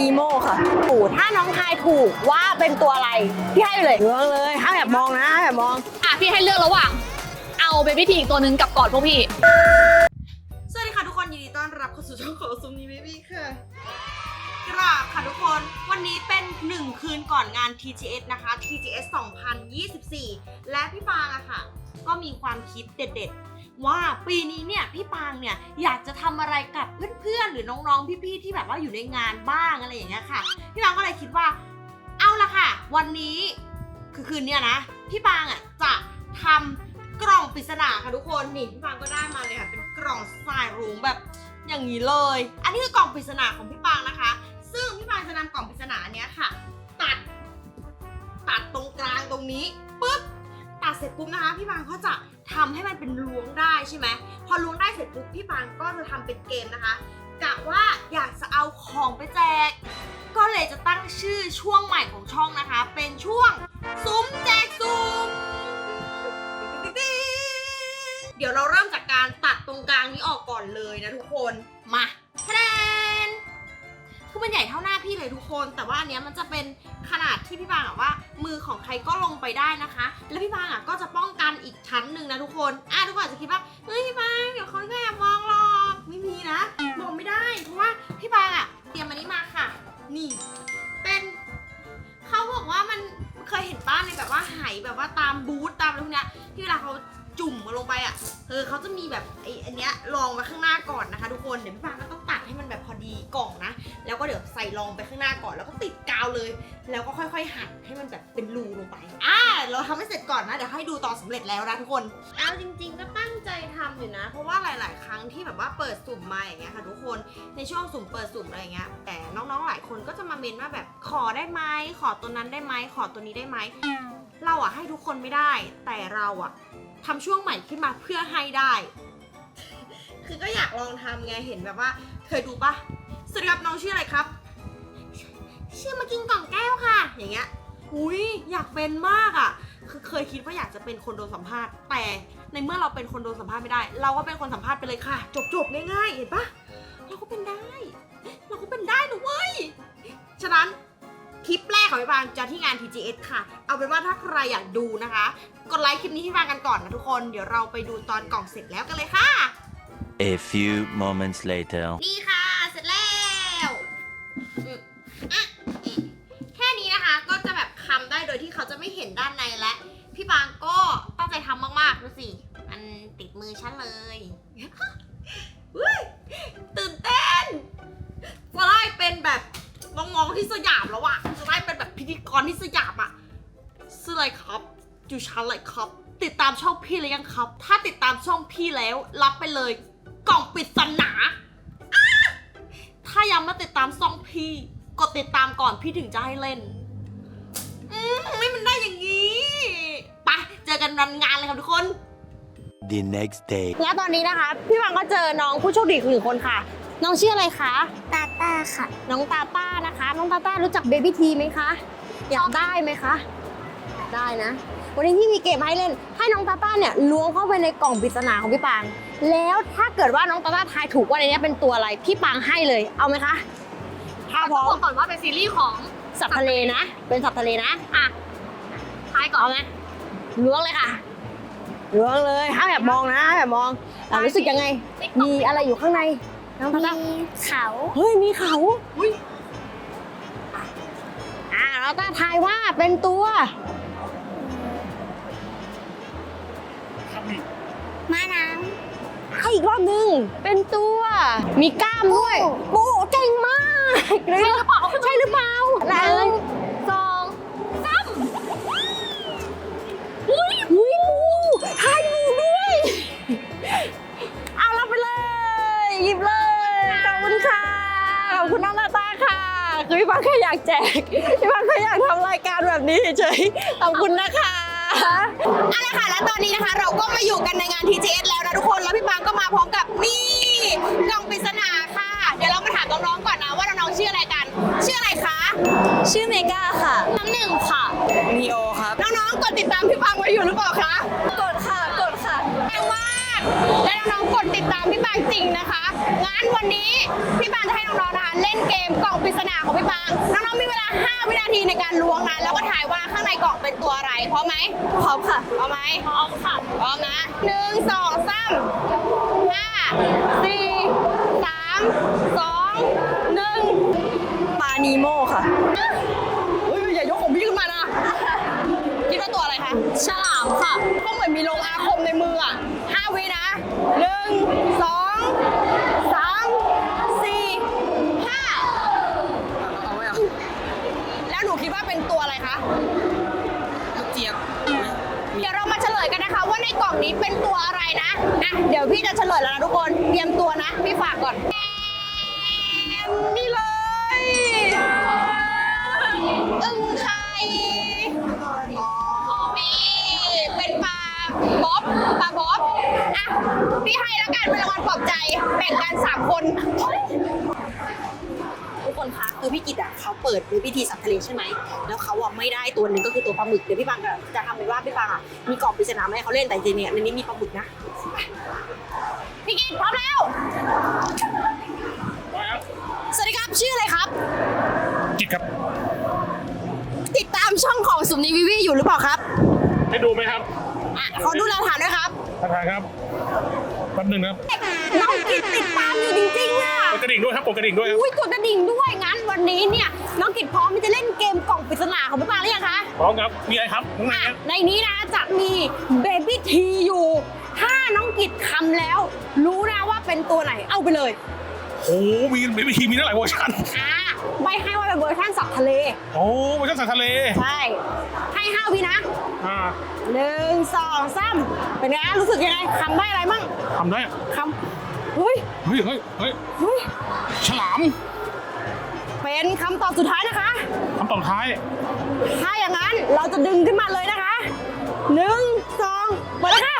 นีโมค่ะถูกถ้าน้องทายถูกว่าเป็นตัวอะไร พี่ให้ไปเลยเลือกเลยห้ามแบบมองนะห้ามแบบมอง อะพี่ให้เลือกระหว่าง เอาเบบี้ทีอีกตัวหนึ่งกับกอดพวกพี่ สวัสดีค่ะทุกคนยินดีต้อนรับเข้าสู่ช่องของซุมนีเบบี้ค่ะกราบค่ะทุกคนวันนี้เป็นหนึ่งคืนก่อนงาน TGS นะคะ TGS 2024 และพี่ปางอะค่ะ ก็มีความคิดเด็ดๆ ว่าปีนี้เนี่ยพี่ปางเนี่ยอยากจะทำอะไรกับเพื่อนๆ หรือน้องๆ พี่ๆ ที่แบบว่าอยู่ในงานบ้างอะไรอย่างเงี้ยค่ะ พี่ปางก็เลยคิดว่า เอาละค่ะ วันนี้คือคืนเนี้ยนะพี่ปางอะจะทำกล่องปริศนาค่ะทุกคนนี่พี่ปางก็ได้มาเลยค่ะ เป็นกล่องสายรุ้งแบบอย่างนี้เลย อันนี้คือกล่องปริศนาของพี่ปางนะคะ ซึ่งพี่ปางจะนำกล่องปริศนาเนี้ยค่ะ ตัด ตัดตรงกลางตรงนี้ปุ๊บตัดเสร็จปุ๊บนะคะ พี่ปางก็จะ ทำให้มันเป็นล้วงได้ใช่ไหมพอล้วงได้เสร็จปุ๊บพี่ปางก็จะทำเป็นเกมนะคะกะว่าอยากจะเอาของไปแจก ก็เลยจะตั้งชื่อช่วงใหม่ของช่องนะคะ เป็นช่วงซุ้มแจกซุ้มเดี๋ยวเราเริ่มจากการตัดตรงกลางนี้ออกก่อนเลยนะทุกคนมา มันใหญ่เท่าหน้าพี่เลยทุกคน แต่ว่าอันเนี้ยมันจะเป็นขนาดที่พี่บางอะว่า มือของใครก็ลงไปได้นะคะ แล้วพี่บางอะก็จะป้องกันอีกชั้นหนึ่งนะทุกคนอะทุกคนอาจจะคิดว่าเฮ้ยพี่บางเดี๋ยวเขาแอบมองหรอกไม่มีนะมองไม่ได้เพราะว่าพี่บางอะเตรียมอันนี้มาค่ะ นี่ เป็นเขาบอกว่ามันเคยเห็นบ้านในแบบว่าไหแบบว่าตามบูธตามอะไรพวกเนี้ยที่เวลาเขาจุ่มลงไปอะเออเขาจะมีแบบไอ้อันเนี้ยรองไว้ข้างหน้าก่อนนะคะ ทุกคนเดี๋ยวพี่ปางก็ต้อง ตัดให้มันแบบพอดีกล่องนะ แล้วก็เดี๋ยวใส่รองไปข้างหน้าก่อน แล้วก็ติดกาวเลย แล้วก็ค่อยๆ หั่นให้มันแบบเป็นรูลงไป อ่า เราทำให้เสร็จก่อนนะ เดี๋ยวให้ดูตอนสำเร็จแล้วนะทุกคน เอาจริง ๆ ก็ตั้งใจทำอยู่นะ เพราะว่าหลาย ๆ ครั้งที่แบบว่าเปิดสุ่มมาอย่างเงี้ยค่ะทุกคน ในช่วงสุ่มเปิดสุ่มอะไรเงี้ย แต่น้อง ๆ หลายคนก็จะมาเมนว่าแบบขอได้ไหม ขอตัวนั้นได้ไหม ขอตัวนี้ได้ไหม เราอะให้ทุกคนไม่ได้ แต่เราอะทำช่วงใหม่ขึ้นมาเพื่อให้ได้ คือก็อยากลองทำไงเห็นแบบว่า เคยดูปะสวัสดีครับน้องชื่ออะไรครับ ชื่อมากินกล่องแก้วค่ะ อย่างเงี้ย อุ้ยอยากเป็นมากอะคือเคยคิดว่าอยากจะเป็นคนโดนสัมภาษณ์ แต่ในเมื่อเราเป็นคนโดนสัมภาษณ์ไม่ได้ เราก็เป็นคนสัมภาษณ์ไปเลยค่ะ จบๆง่ายๆ เห็นปะเราก็เป็นได้ เราก็เป็นได้นะเว้ย ฉะนั้นคลิปแรกของพี่ปางจะที่งาน TGS ค่ะ เอาเป็นว่าถ้าใครอยากดูนะคะ กดไลค์คลิปนี้ที่ปางกันก่อนนะทุกคน เดี๋ยวเราไปดูตอนกล่องเสร็จแล้วกันเลยค่ะ A few moments later. นี่ค่ะ เสร็จแล้วอืมอะแค่นี้นะคะก็จะแบบคำได้โดยที่เขาจะไม่เห็นด้านในและ พี่ปางก็ตั้งใจทำมากๆดูสิ มันติดมือฉันเลยเฮ้ยตื่นเต้นจะได้เป็นแบบน้องๆที่สยามแล้วอะจะได้เป็นแบบพิธีกรที่สยามอะชื่ออะไรครับอยู่ชั้นอะไรครับ ติดตามช่องพี่แล้วยังครับ ถ้าติดตามช่องพี่แล้วรับไปเลย กล่องปริศนาอ้าถ้ายังไม่ติดตามช่องพี่ กดติดตามก่อนพี่ถึงจะให้เล่น อืมไม่มันได้อย่างนี้ไปเจอกันรันงานเลยครับทุกคน The next day. และตอนนี้นะคะ พี่วังก็เจอน้องผู้โชคดีอีกหนึ่งคนค่ะ น้องชื่ออะไรคะ ตาตาค่ะ น้องตาต้านะคะ น้องตาต้ารู้จักเบบี้ทีไหมคะ อยากได้ไหมคะ ได้นะ วันนี้พี่มีเกมให้เล่น ให้น้องตาต้าเนี่ยล้วงเข้าไปในกล่องปริศนาของพี่ปาง แล้วถ้าเกิดว่าน้องตาต้าทายถูกว่าในนี้เป็นตัวอะไร พี่ปางให้เลย เอาไหมคะ ถ้าพต้ร้อองมบอกก่อนว่าเป็นซีรีส์ของสัตว์ทะเลนะ เป็นสัตว์ทะเลนะ อะทายก่อนเอาไหมล้วงเลยค่ะล้วงเลยห้ามแบบมองนะห้ามแบบมองอะรู้สึกยังไง มีอะไรอยู่ข้างใน น้องตาต้ามีเขาเฮ้ย มีเขาอุ้ยอ่าแล้วก็ทายว่าเป็นตัว อีกรอบหนึง เป็นตัว มีกล้ามด้วยปูเก่งมากใช่หรือเปล่าใช่หรือเปล่าหนึ่งสองสามอุ้ยอุ้ยงูทายงูด้วย เอารับไปเลย หยิบเลย ขอบคุณค่ะ ขอบคุณน้องนาตาค่ะ คือพี่ปังแค่อยากแจก พี่ปังแค่อยากทำรายการแบบนี้เฉยๆขอบคุณนะคะ เอาละค่ะ และตอนนี้นะคะ เราก็มาอยู่กันในงาน TGS แล้วนะทุกคน แล้วพี่ปางก็มาพร้อมกับนี่กล่องปริศนาค่ะ เดี๋ยวเรามาถามน้องๆก่อนนะว่าน้องๆชื่ออะไรกัน ชื่ออะไรคะ ชื่อเมกาค่ะ น้ำหนึ่งค่ะ นีโอครับ น้องๆกดติดตามพี่ปางไว้อยู่หรือเปล่าคะ รงมากและน้องๆกดติดตามพี่ปางจริงนะคะ งั้นวันนี้พี่ปางจะให้น้องๆนะคะเล่นเกมกล่องปริศนาของพี่ปาง น้องๆมีเวลา 5 วินาทีในการล้วงนะ แล้วก็ถ่ายว่าข้างในกล่องเป็นตัวอะไร พร้อมไหมพร้อมค่ะ พร้อมไหมพร้อมค่ะ พร้อมนะหนึ่งสองสามห้าสี่สามสองหนึ่งปลานีโมค่ะเฮ้ยอย่ายกของพี่ขึ้นมานะ คิดว่าตัวอะไรคะ ฉลามค่ะ ก็เหมือนมีลงอาคมในมืออะห้าวินะหนึ่งสองสามสี่ห้าเอาไว้อะแล้วหนูคิดว่าเป็นตัวอะไรคะลูกเจี๊ยบ เดี๋ยวเรามาเฉลยกันนะคะ ว่าในกล่องนี้เป็นตัวอะไรนะอะ เดี๋ยวพี่จะเฉลยแล้วนะทุกคนเตรียมตัวนะ พี่ฝากก่อนนี่เลยอึ้งไข่นี่เป็นปลาบ๊อบปลาบ๊อบอะพี่ให้แล้วกันเป็นรางวัลปลอบใจแบ่งกันสามคนทุกคนคะคือพี่กิตอะเขาเปิดด้วยพิธีสัตว์ทะเลใช่ไหมแล้วเขาอะไม่ได้ตัวหนึ่งก็คือตัวปลาหมึกเดี๋ยวพี่ปังจะทำเป็นว่าพี่ปังอะมีกรอบปริศนามาให้เขาเล่นแต่จริงเนี่ยในนี้มีปลาหมึกนะ พี่กิตพร้อมแล้ว สวัสดีครับ ชื่ออะไรครับ กิจครับ ติดตามช่องของสุมนีวิวีอยู่หรือเปล่าครับให้ดูไหมครับอะขอดูหลักฐานด้วยครับท่านประธานครับแป๊บหนึงนะครับน้องกิตติดตามอยู่จริงๆอะ กดกระดิ่งด้วยครับกดกระดิ่งด้วยครับอุ้ยกดกระดิ่งด้วยงั้นวันนี้เนี่ยน้องกิตพร้อมที่จะเล่นเกมกล่องปริศนาของพี่ปังหรือยังคะ พร้อมครับมีอะไรครับข้างในอะครับในนี้นะจะมีเบบี้ทีอยู่ ถ้าน้องกิตคำแล้ว รู้นะว่าเป็นตัวไหนเอาไปเลยโอ้มีมีวิธีมีตั้งหลายเวอร์ชันอ่าไม่ให้ว่าเป็นเวอร์ชันสัตว์ทะเล โอ้เวอร์ชันสัตว์ทะเลใช่ ให้ห้าวินะอ่าหนึ่งสองสามเป็นไงรู้สึกยังไงคำได้อะไรมั่งทำได้อะคำเฮ้ยเฮ้ยเฮ้ยเฮ้ยเฮ้ยฉลามเป็นคำตอบสุดท้ายนะคะ คำตอบท้ายถ้าอย่างนั้นเราจะดึงขึ้นมาเลยนะคะหนึ่งสองหมดแล้วค่ะ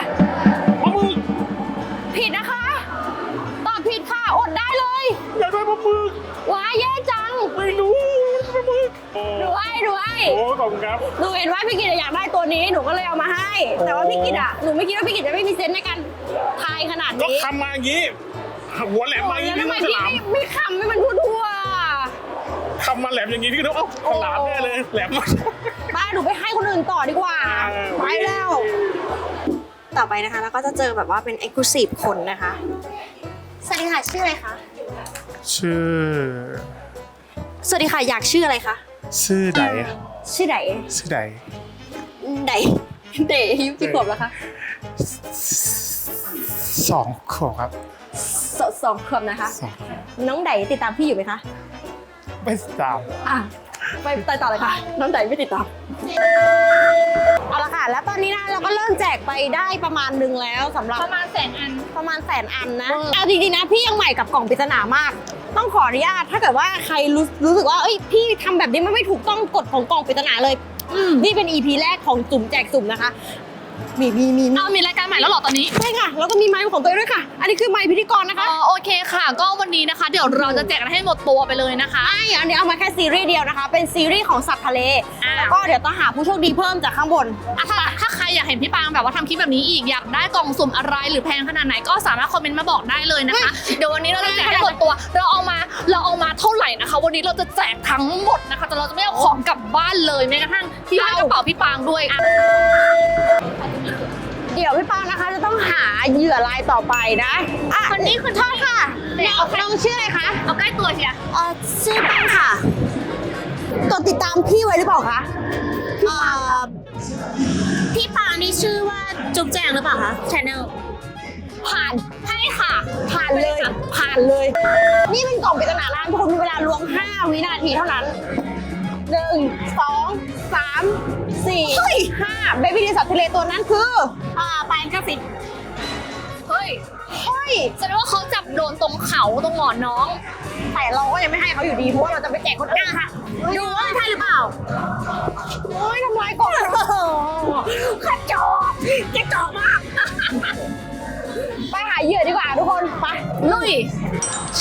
ว้ายแย่จังไม่รู้ปลาหมึกโอ้ดูให้ดูให้โอ้ขอบคุณครับ หนูเห็นว่าพี่กิตอยากได้ตัวนี้หนูก็เลยเอามาให้ แต่ว่าพี่กิตอะหนูไม่คิดว่าพี่กิตจะไม่มีเซนส์ในการทายขนาดก็นี้ทำมาอย่างนี้ หัวแหลมมาอย่างแล้วนี้ทำไมฉพี่ลามไม่ไม่คำให้มันทั่วทำมาแหลมอย่างนี้พี่ก็ต้องเอ้าฉลามแน่เลยแหลมมาๆป้าหนูไปให้คนอื่นต่อดีกว่า เออ ไปแล้ว ต่อไปนะคะ แล้วก็จะเจอแบบว่าเป็น exclusive คนนะคะ สวัสดีค่ะ ชื่ออะไรคะ ชื่อ สวัสดีค่ะ อยากชื่ออะไรคะชื่อไหนชื่อไหนชื่อไหนไหนเดย์อายุกี่ขวบแล้วคะสองขวบครับสสองขวบนะคะสองน้องไดติดตามพี่อยู่ไหมคะ ไม่ตามอะ ไปต่อต่อเลยค่ะน้องไดไม่ติดตามเอาละค่ะ แล้วตอนนี้นะเราก็เริ่มแจกไปได้ประมาณหนึงแล้วสำหรับประมาณแสนอัน ประมาณแสนอันนะเอาจริงๆนะพี่ยังใหม่กับกล่องปริศนามาก ต้องขออนุญาตถ้าเกิดว่าใครรู้รู้สึกว่าเอ้ยพี่ทำแบบนี้มันไม่ถูกต้องกฎของกล่องปริศนาเลย นี่เป็น EP แรกของจุ่มแจกสุ่มนะคะมีมีมีมีเอามีรายการใหม่แล้วเหรอตอนนี้ ใช่ค่ะ แล้วก็มีไมค์ของตัวเองด้วยค่ะ อันนี้คือไมค์พิธีกรนะคะ อ๋อโอเคค่ะ ก็วันนี้นะคะ เดี๋ยวเราจะแจกกันให้หมดตัวไปเลยนะคะไม่อันนี้เอามาแค่ซีรีส์เดียวนะคะ เป็นซีรีส์ของสัตว์ทะเล อ่า แล้วก็เดี๋ยวต้องหาผู้โชคดีเพิ่มจากข้างบน อะถ้าถ้าใครอยากเห็นพี่ปางแบบว่าทำคลิปแบบนี้อีกอยากได้กล่องสุ่มอะไรหรือแพงขนาดไหนก็สามารถคอมเมนต์มาบอกได้เลยนะคะ เดี๋ยววันนี้เราจะแจกให้หมดตัว เราเอามาเราเอามาเท่าไหร่นะคะ วันนี้เราจะแจกทั้งหมดนะคะแต่เราจะไม่เอาของกลับบ้านเลยแม้กระทั่งที่ให้กระเป๋าพี่ปางด้วยอะเดี๋ยวพี่ปางนะคะจะต้องหาเหยื่อรายต่อไปนะอะคนนี้คือโทษค่ะน้องน้องชื่ออะไรคะ เอาใกล้ตัวเชียร์เออชื่อปังค่ะกดติดตามพี่ไว้หรือเปล่าคะเอ่อพี่ปางนี่ชื่อว่าจุ๊บแจงหรือเปล่าคะชแนลผ่านใช่ค่ะ ผ่านเลย ผ่านเลย นี่เป็นกล่องปริศนาร้านทุกคนมีเวลารวม5วินาทีเท่านั้นหนึ่ง สองสามสี่ห้าเบบี้ดีสัตว์ทะเลตัวนั้นคืออ่าปลาแองเจิลฟิชเฮ้ยเฮ้ยแสดงว่าเขาจับโดนตรงเขาตรงหงอนน้อง แต่เราก็ยังไม่ให้เขาอยู่ดีเพราะว่าเราจะไปแจกคนอื่นค่ะ ดูว่าใช่หรือเปล่าโอ้ยทำลายกล่องขจอกกระจอกมากไปหา เหยื่อดีกว่าทุกคนไปลุย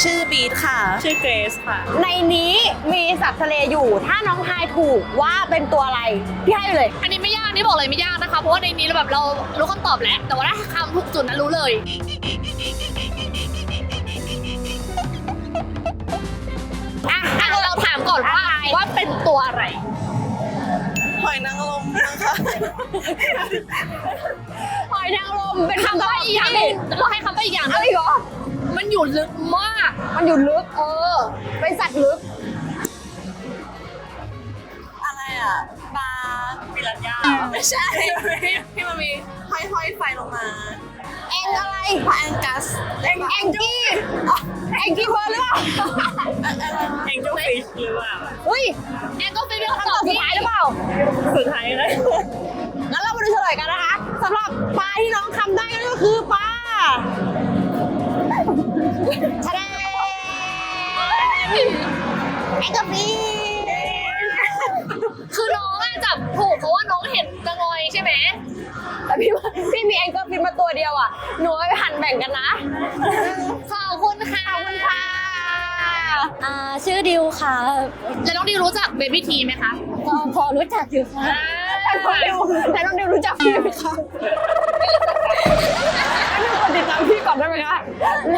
ชื่อบีทค่ะ ชื่อเกรซค่ะ ในนี้มีสัตว์ทะเลอยู่ ถ้าน้องทายถูกว่าเป็นตัวอะไรพี่ให้เลย อันนี้ไม่ยากนี่บอกเลยไม่ยากนะคะ เพราะว่าในนี้เราแบบเรารู้คำตอบแล้ว แต่ว่าถ้าคำถูกจุดนั่นรู้เลย อะเราถามก่อนว่าว่าเป็นตัวอะไร หอยนางรมนะคะ นางรมเป็นคำคำตอว่าบอีกอย่างหนึงเราให้คำว่าอีกอย่างหนึเอ้งยเหรอ มันอยู่ลึกมาก มันอยู่ลึก เออ เป็นสัตว์ลึก อะไรอะปลาปิรันย่าไม่ใช่ที่มันมีห้อยห้อยๆไฟลงมาแองอะไร ปลาแองกัสแองแองกี้แองกี้เบิร์ดหรือเปล่าแองเจิลฟิชหรือเปล่าอุ้ยแอนก็เป็นคำตอบสุดท้ายหรือเปล่า สุดท้ายเลยงั้นเรามา ดูเฉลยกันนะคะสำหรับปลาที่น้องทำได้นั่นก็คือปลาทะเลแองกะฟีคือน้องอะจับถูกเพราะว่าน้องเห็นกระงอยใช่ไหมแต่พี่ว่าพี่มีแองกะฟีมาตัวเดียวอะ หนูเอาไปหั่นแบ่งกันนะ ขอบคุณค่ะขอบคุณค่ะ อ่าชื่อดิวค่ะ แล้วน้องดิวรู้จักเบบี้ทีไหมคะ ก็พอรู้จักอยู่ค่ะ แต่น้องดิวแต่น้องดิวรู้จักพี่ไหมคะให้น้องกดติดตามพี่ก่อนได้ไหมคะ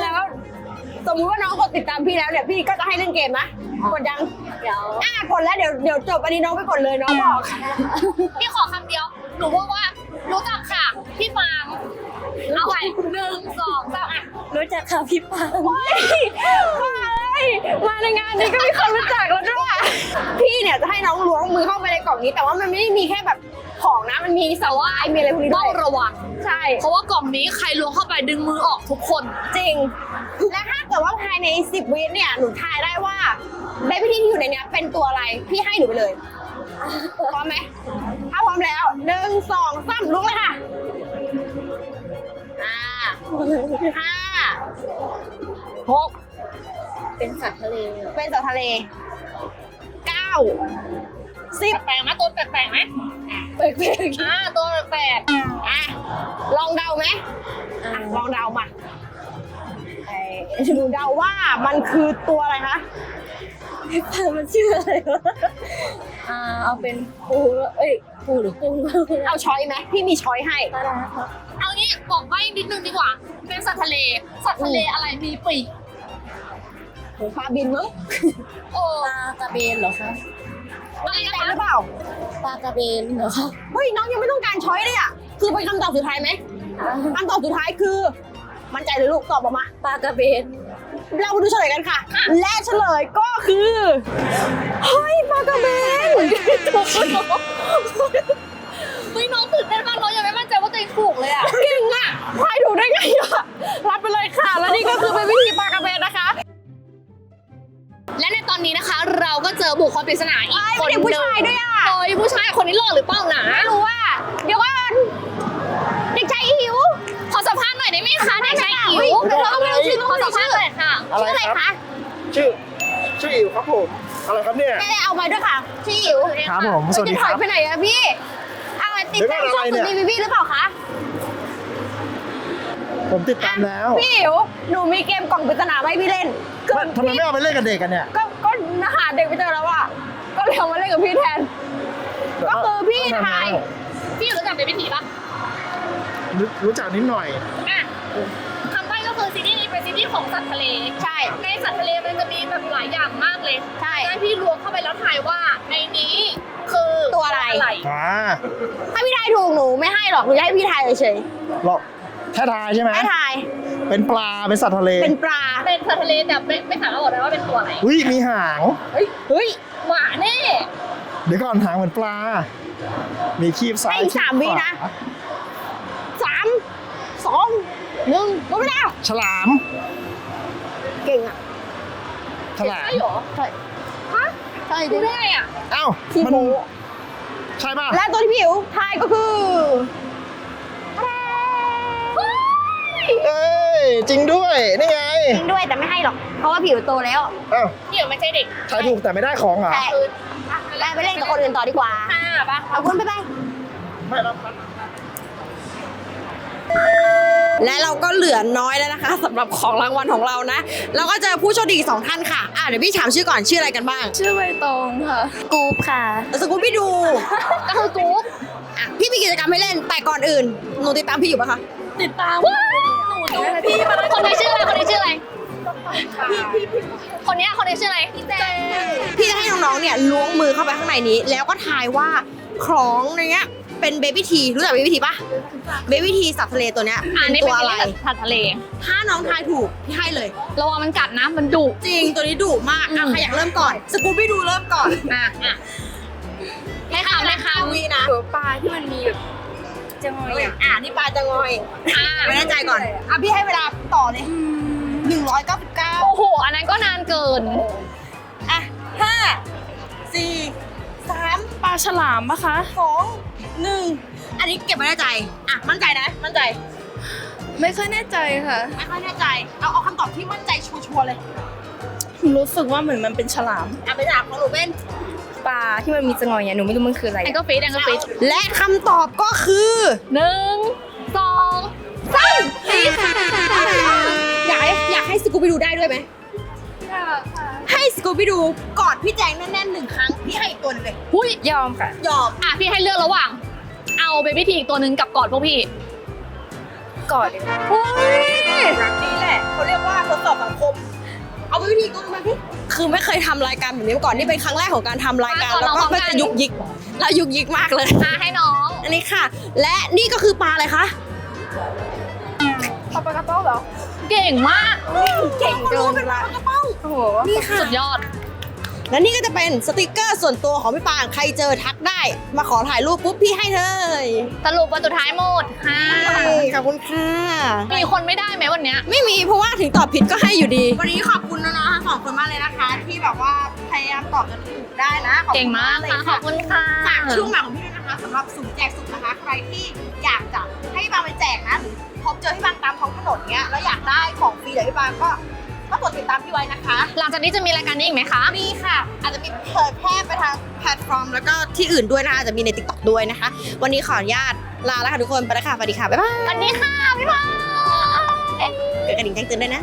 แล้วสมมุติว่าน้องกดติดตามพี่แล้วเนี่ยพี่ก็จะให้เล่นเกมนะกดยังเดี๋ยวอะกดแล้วเดี๋ยวเดี๋ยวจบอันนี้น้องไปกดเลยน้องบอกพี่ขอคำเดียว หนูบอกว่ารู้จักค่ะพี่ฟางเอาไปหนึ่งสองสามอะรู้จักค่ะพี่ปางมาเลยมาในงานนี้ก็มีคนรู้จักแล้วด้วยพี่เนี่ย มือเข้าไปในกล่องนี้ แต่ว่ามันไม่ได้มีแค่แบบของนะมันมีสวายมีอะไรพวกนี้ด้ต้อวงยระวัง ใช่ เพราะว่ากล่องนี้ใครล้วงเข้าไปดึงมือออกทุกคน จริง และถ้าเกิดว่าภายใน 10 วิเนี่ย หนูทายได้ว่าเบบี้ที่อยู่ในเนี้ยเป็นตัวอะไร พี่ให้หนูไปเลย พร้อมไหม ถ้าพร้อมแล้วหนึ่งสองสามลุกเลยค่ะอ่าห้าหกเป็นสัตว์ทะเลเป็นสัตว์ทะเลเก้า สิบแปลกๆไหมตัวแปลกๆไหมแปลกอ่าตัวแปลกๆอะลองเดาไหมอ่าลองเดามาไอ้หนูเดาว่ามันคือตัวอะไรคะพี่ปางมันชื่ออะไรวะอ่าเอาเป็นปูเอ้ยปูหรือกุ้งเอาช้อยไหมพี่มีช้อยให้ปลาร้าครับๆเอางี้บอกใบ้นิดนึงดีกว่า เป็นสัตว์ทะเล สัตว์ทะเลอะไรมีปีกปลาบินมั้งโอ้ปลากระเบนเหรอคะ อะไรนะแต่คะหรือเปล่า ปลากระเบนเหรอคะเฮ้ยน้องยังไม่ต้องการช้อยเลยอะ คือเป็นคำตอบสุดท้ายไหมอ่าคำตอบสุดท้ายคือ มั่นใจเลยลูกตอบออกมาปลากระเบน เรามาดูเฉลยกันค่ะ และเฉลยก็คือ เฮ้ยปลากระเบนเฮ้ยน้องตื่นเต้นมากน้องยังไม่มั่นใจว่าตัวเองถูกเลยอะ เก่งอะทายถูกได้ไงอะ รับไปเลยค่ะ และนี่ก็คือเป็นวิธีปลากระเบนนะคะ และในตอนนี้นะคะ เราก็เจอบุคคลปริศนาอีกไอ้คนไม่หได้นึ่งผู้ชายด้วยอะเฮ้ยผู้ชายคนนี้หล่อหรือเปล่าหนาไม่รู้ว่าเดี๋ยวก่อนเด็กชายอิ๋วขอสัมภาษณ์หน่อยได้ไหมคะเด็กชายอิ๋เฮ้วยเราก็ไม่รู้ชื่อน้องขอไม่สัมรู้ภาชื่อษณ์หน่อยค่ะชื่ออะไรคะชื่อชื่ออิ๋วครับผมอะไรครับเนี่ยไม่ได้เอามาด้วยค่ะชื่ออิ๋วครับผมสวัสดีครับจะถอยไปไหนอะพี่เอาไว้ติดตามเดี๋ยวช่ก่อองนอะไรสุเนี่ดยดีบีบีหรือเปล่าคะ ผมติดตามแล้ว พี่อิ๋วหนูมีเกมกล่องปริศนามาให้พี่เล่นก็ไม่ทำไมไม่เอาไปเล่นกับเด็กกันเนี่ยก็ก็หาเด็กไปเจอแล้วอะก็เลยเอามาเล่นกับพี่แทน ก็คือพี่ทายพี่รู้จักเบบี้ทีปะรู้รู้จักนิดหน่อย อะคำใบ้ก็คือซีรีส์นี้เป็นซีรีส์ของสัตว์ทะเลใช่ ในสัตว์ทะเลมันจะมีแบบหลายอย่างมากเลยใช่ ให้พี่ล้วงเข้าไปแล้วทายว่าในนี้คือตัวอะไร อ่าถ้าพี่ทายถูกหนูไม่ให้หรอกหนูจะให้พี่ทายเฉยหรอก แค่ทายใช่ไหมๆให้ทาย เป็นปลาเป็นสัตว์ทะเลเป็นปลา เป็นสัตว์ทะเลแต่ไม่ไม่สามารถบอกได้ว่าเป็นตัวอะไร อุ้ยมีหาง เฮ้ย เฮ้ย หมาแน่เดี๋ยวก่อนหางเหมือนปลา มีคีบซ้ายให้คีบสามขวิวานะ สาม สอง หนึ่งหมดเวลาฉลาม เก่งอะฉลามใช่เหรอใช่ฮะใช่ดูดิได้ไงอะ เอ้าขี้มันโมใช่ป่ะ และตัวที่พี่อิ๋วทายก็คือ เอ้ยจริงด้วยนี่ไงจริงด้วยแต่ไม่ให้หรอก เพราะว่าผิวโตแล้วเอ้าพี่อยู่ไม่ใช่เด็กทายถูกแต่ไม่ได้ของเหรอใช่คือได้ไปเล่นกับคนอื่นต่อดีกว่าห้าปะเอาคุณไปไปไม่รับครับและเราก็เหลือน้อยแล้วนะคะสำหรับของรางวัลของเรานะ เราก็เจอผู้โชคดีอีกสองท่านค่ะอะเดี๋ยวพี่ถามชื่อก่อนชื่ออะไรกันบ้าง ชื่อใบตองค่ะกูปค่ะสกูปพี่ดูก็คือกรุ๊ปอะพี่มีกิจกรรมให้เล่นแต่ก่อนอื่นหนูติดตามพี่อยู่ปะคะติดตามหนูดู พี่มาคนนี้ชื่ออะไร คนนี้ชื่ออะไร คนเนี้ยคนนี้ชื่ออะไร พี่แจพี่จะให้น้องๆ เนี่ยล้วงมือเข้าไปข้างในนี้ แล้วก็ทายว่าของในเนี้ยเป็นเบบี้ทีรู้จักเบบี้ทีปะเบบี้ทีสัตว์ทะเลตัวเนี้ยอ่าเป็นนี่ตัเป็วนอะไรสัตว์ทะเล ถ้าน้องทายถูกพี่ให้เลยระวังมันกัดนะ มันดุ จริงตัวนี้ดุมากอือะมใครอยากเริ่มก่อน สกูบี้ดูเริ่มก่อนอะอะให้คำให้ควีนะตัวปลาที่มันมีแบบ จะงอยอะ อะนี่ปลาจะงอยำอะไม่แน่ใจก่อน อะพี่ให้เวลาต่อเลยหนึ่งร้อยเก้าสิบเก้าโอ้โห อันนั้นก็นานเกิน อะห้าสี่สามปลาฉลามปะคะ สองหนึ่งอันนี้เก็บไว้ในใจ อะ มั่นใจนะ มั่นใจ ไม่ค่อยแน่ใจค่ะ ไม่ค่อยแน่ใจ เอาเอาคำตอบที่มั่นใจชัวร์ๆเลย รู้สึกว่าเหมือนมันเป็นฉลาม อะไปถามของหนูเป็น ปลาที่มันมีจะงอยอะหนูไม่รู้มันคืออะไรแองเกิลฟิตแองเกิลฟิตและคำตอบก็คือหนึ่งสองสามสี่อยากให้อยากให้สกูบี้ดูได้ด้วยไหมให้สกูบี้ดูกอดพี่แจงแน่นๆหนึ่งครั้งพี่ให้อีกตัวหนึงเลยหุ้ยยอมค่ะ ยอมอะพี่ให้เลือกระหว่าง เอาเบบี้ทีอีกตัวหนึ่งกับกอดพวกพี่กอดดีกว่านี่แหละเขาเรียกว่าทดสอบสังคม เอาวิธีก็มาพี่ คือไม่เคยทำรายการแบบนี้มาก่อนนี่เป็นครั้งแรกของการทำรายการมาก่อนแล้วก็เราพร้อมก็กัน จะยุกยิกแล้วยุกยิกมากเลยอะให้น้องอันนี้ค่ะ และนี่ก็คือปลาอะไรคะปลากระเป๋าเหรอ เก่งมาก เก่งเกินเป็นปลากระเป้าโอ้โห นี่ค่ะ สุดยอด และนี่ก็จะเป็นสติกเกอร์ส่วนตัวของพี่ปางใครเจอทักได้ มาขอถ่ายรูปปุ๊บพี่ให้เลยสรุปวันสุดท้ายหมดค่ะ ขอบคุณค่ะมีคนไม่ได้ไหมวันเนี้ย ไม่มีเพราะว่าถึงตอบผิดก็ให้อยู่ดี วันนี้ขอบคุณน้องๆทั้งสองคนมากเลยนะคะ ที่แบบว่าพยายามตอบจนถูกได้นะขอบเก่คุงณมากเลยค่ะขอค่ะบคุณค่ะ ฝากช่วงหลังของพี่ด้วยนะคะสำหรับสุ่มแจกสุ่มนะคะ ใครที่อยากจะให้พี่บางไปแจกนะหรือพบเจอพี่บางตามท้องถนนเงี้ยแล้วอยากได้ของฟรีจากพี่บางก็ ก็กดติดตามพี่ไว้นะคะ หลังจากนี้จะมีรายการนี้อีกไหมคะ มีค่ะ อาจจะมีเผยแพร่ไปทางแพลตฟอร์ม แล้วก็ที่อื่นด้วยนะคะอาจจะมีใน t ิ k t o k ด้วยนะคะ วันนี้ขออนุญาตลาแล้วค่ะทุกคน ไปแล้วค่ะสวัสดีค่ะ บ๊ายบายวันนี้ค่ะพี่พาย เกิดกระดิ่งแจ้งเตือนด้วยนะ